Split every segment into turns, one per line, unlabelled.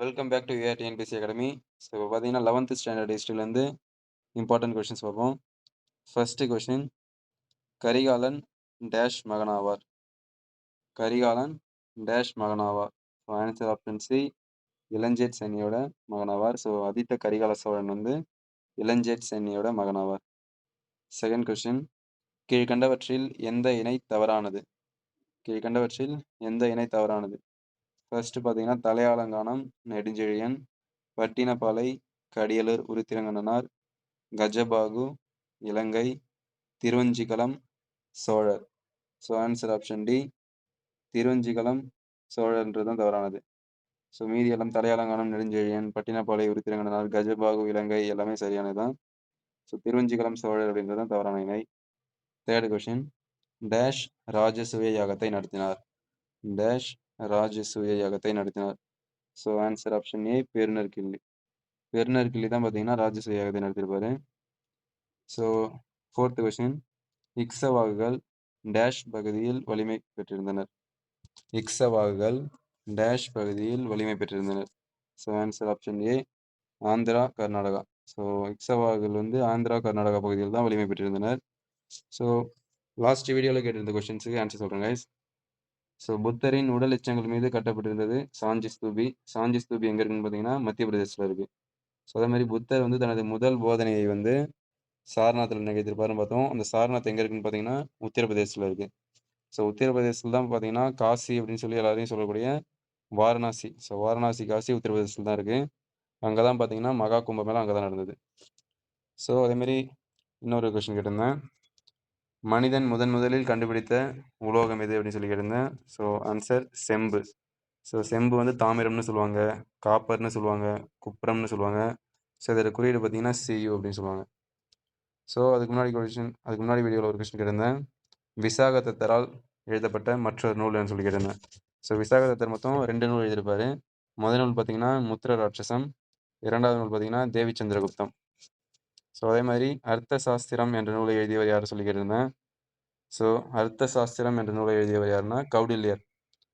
Welcome back to AR TNPSC academy so இப்போ பார்த்தீங்கன்னா eleventh standard ஹிஸ்ட்ரிலேருந்து இம்பார்ட்டன்ட் கொஷின்ஸ் பார்ப்போம். ஃபர்ஸ்ட் கொஷின் கரிகாலன் டேஷ் மகனாவார். கரிகாலன் டேஷ் மகனாவார். ஸோ ஆன்சர் ஆப்ஷன் சி இளஞ்சேட் சென்னியோட மகனாவார். ஸோ அதித்த கரிகால சோழன் வந்து இளஞ்சேட் சென்னியோட மகனாவார். செகண்ட் கொஷின் கீழ்கண்டவற்றில் எந்த இணை தவறானது? கீழ்கண்டவற்றில் எந்த இணை தவறானது? ஃபர்ஸ்ட் பார்த்தீங்கன்னா Thalaiyalanganam Nedunjeliyan Pattinappalai Kadiyalur Uruthirankannanar Gajabahu Ilangai Thiruvanjikalam Cholar. So answer option D Thiruvanjikalam சோழர்ன்றது தான் தவறானது. ஸோ மீதி எல்லாம் தலையாலங்கானம் நெடுஞ்செழியன் பட்டினப்பாலை உருத்திரங்கண்ணனார் கஜபாகு இலங்கை எல்லாமே சரியானது தான். ஸோ திருவஞ்சிகளம் சோழர் அப்படின்றது தான் தவறான இணை. தேர்ட் கொஷின் டேஷ் ராஜசூய யாகத்தை நடத்தினார். டேஷ் ராஜசூய யாகத்தை நடத்தினார். So answer option A Perunar Killi. Perunar Killi தான் பார்த்தீங்கன்னா ராஜசூய யாகத்தை நடத்திருப்பாரு ஸோ ஃபோர்த் கொஸ்டின் இக்ஸவாகுகள் டேஷ் பகுதியில் வலிமை பெற்றிருந்தனர். இக்ஸவாகுகள் டேஷ் பகுதியில் வலிமை பெற்றிருந்தனர். So answer option A Andhra Karnataka. So இக்ஸவாகுகள் வந்து ஆந்திரா கர்நாடகா பகுதியில் தான் வலிமை பெற்றிருந்தனர். ஸோ லாஸ்ட் வீடியோவில் கேட்டிருந்த கொஸ்டின்ஸுக்கு ஆன்சர் சொல்கிறேன் கைஸ் ஸோ புத்தரின் உடல் எச்சங்கள் மீது கட்டப்பட்டிருந்தது சாஞ்சி ஸ்தூபி. சாஞ்சி ஸ்தூபி எங்கே இருக்குன்னு பார்த்தீங்கன்னா மத்திய பிரதேசத்தில் இருக்குது ஸோ அதே மாதிரி புத்தர் வந்து தனது முதல் போதனையை வந்து சாரநாத்தில் நிகழ்த்திருப்பாருன்னு பார்த்தோம். அந்த சாரநாத் எங்கே இருக்குன்னு பார்த்தீங்கன்னா உத்தரப்பிரதேசத்தில் இருக்குது ஸோ உத்தரப்பிரதேசத்தில் தான் பார்த்தீங்கன்னா காசி அப்படின்னு சொல்லி எல்லாரையும் சொல்லக்கூடிய வாரணாசி. ஸோ வாரணாசி காசி உத்தரப்பிரதேசத்தில் தான் இருக்குது அங்கே தான் பார்த்தீங்கன்னா மகா கும்பமேளா அங்கே தான் நடந்தது ஸோ அதேமாரி இன்னொரு கொஷின் கேட்டிருந்தேன். மனிதன் முதன் முதலில் கண்டுபிடித்த உலோகம் எது அப்படின்னு சொல்லி கேட்டிருந்தேன். ஸோ ஆன்சர் செம்பு. ஸோ செம்பு வந்து தாமிரம்னு சொல்லுவாங்க காப்பர்னு சொல்லுவாங்க குப்ரம்னு சொல்லுவாங்க. ஸோ இதோட குறியீடு பார்த்தீங்கன்னா சியு அப்படின்னு சொல்லுவாங்க. ஸோ அதுக்கு முன்னாடி கொஷின் அதுக்கு முன்னாடி வீடியோவில் ஒரு கொஷின் கேட்டிருந்தேன். விசாக தத்தரால் எழுதப்பட்ட மற்றொரு நூல்னு சொல்லி கேட்டிருந்தேன். ஸோ விசாக தத்தர் மொத்தம் ரெண்டு நூல் எழுதியிருப்பாரு. முதல் நூல் பார்த்தீங்கன்னா முத்திர ராட்சசம். இரண்டாவது நூல் பார்த்தீங்கன்னா தேவிச்சந்திரகுப்தம். ஸோ அதே மாதிரி அர்த்த சாஸ்திரம் என்ற நூலை எழுதியவர் யார் சொல்லி கேட்டிருந்தேன் ஸோ அர்த்த சாஸ்திரம் என்ற நூலை எழுதியவர் யாருன்னா கௌடில்யர்.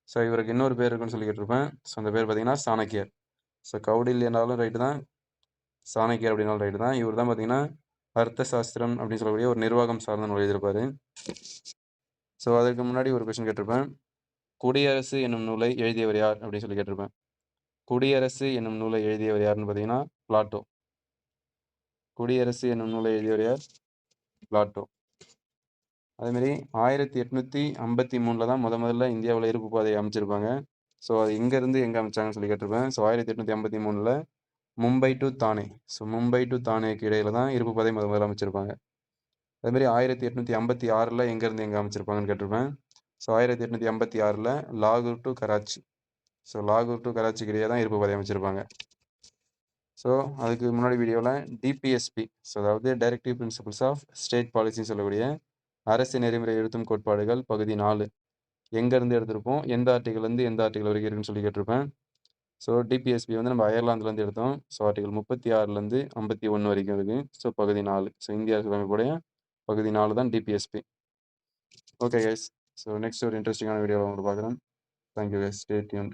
ஸோ இவருக்கு இன்னொரு பேர் இருக்குன்னு சொல்லிக்கிட்டு இருப்பேன் ஸோ அந்த பேர் பார்த்தீங்கன்னா சாணக்கியர். ஸோ கௌடில்யனாலும் ரைட்டு தான். சாணக்கியர் அப்படின்னாலும் ரைட்டு தான். இவர் தான் பார்த்தீங்கன்னா அர்த்த சாஸ்திரம் அப்படின்னு சொல்லக்கூடிய ஒரு நிர்வாகம் சார்ந்த நூல் எழுதியிருப்பாரு. ஸோ அதுக்கு முன்னாடி ஒரு கொஷின் கேட்டிருப்பேன். குடியரசு என்னும் நூலை எழுதியவர் யார் அப்படின்னு சொல்லி கேட்டிருப்பேன். குடியரசு என்னும் நூலை எழுதியவர் யாருன்னு பார்த்தீங்கன்னா பிளாட்டோ. குடியரசு என்னும் நூலை எழுதியவர் பிளாட்டோ அதேமாரி ஆயிரத்தி எட்நூத்தி ஐம்பத்தி மூணில் தான் முத முதல்ல இந்தியாவில் இருப்பு பாதையை அமைச்சிருப்பாங்க. ஸோ அது எங்கேருந்து எங்கே அமைச்சாங்கன்னு சொல்லி கேட்டிருப்பேன். ஸோ ஆயிரத்தி எட்நூற்றி ஐம்பத்தி மூணில் Mumbai to Thane. So Mumbai to தானேக்கு இடையில தான் இருப்பு பாதை முத முதல்ல அமைச்சிருப்பாங்க. அதேமாரி ஆயிரத்தி எட்நூத்தி ஐம்பத்தி ஆறில் எங்கேருந்து எங்கே அமைச்சிருப்பாங்கன்னு கேட்டிருப்பேன். ஸோ ஆயிரத்தி எட்நூற்றி ஐம்பத்தி ஆறில் லாகூர் டு கராச்சி. ஸோ லாகூர் டு கராச்சிக்கு இடையே தான் இருப்பு பாதை அமைச்சிருப்பாங்க. ஸோ அதுக்கு முன்னாடி வீடியோவில் டிபிஎஸ்பி ஸோ அதாவது டைரக்டிவ் பிரின்சிபல்ஸ் ஆஃப் ஸ்டேட் பாலிசின்னு சொல்லக்கூடிய அரசு நெறிமுறை எழுத்தும் கோட்பாடுகள் பகுதி நாலு. எங்கேருந்து எடுத்திருப்போம்? எந்த ஆர்டிகல்லேருந்து எந்த ஆர்டிகல் வரைக்கும் இருக்குன்னு சொல்லி கேட்டிருப்பேன். ஸோ டிபிஎஸ்பி வந்து நம்ம அயர்லாந்துலேருந்து எடுத்தோம். ஸோ ஆர்டிகல் முப்பத்தி ஆறுலேருந்து ஐம்பத்தி ஒன்று வரைக்கும் இருக்குது ஸோ பகுதி நாலு. ஸோ இந்திய அரசியலமைப்புடைய பகுதி நாலு தான் DPSP okay guys so next ஒரு இன்ட்ரெஸ்டிங்கான வீடியோவில் உங்களுக்கு பார்க்குறேன். Thank you guys stay tune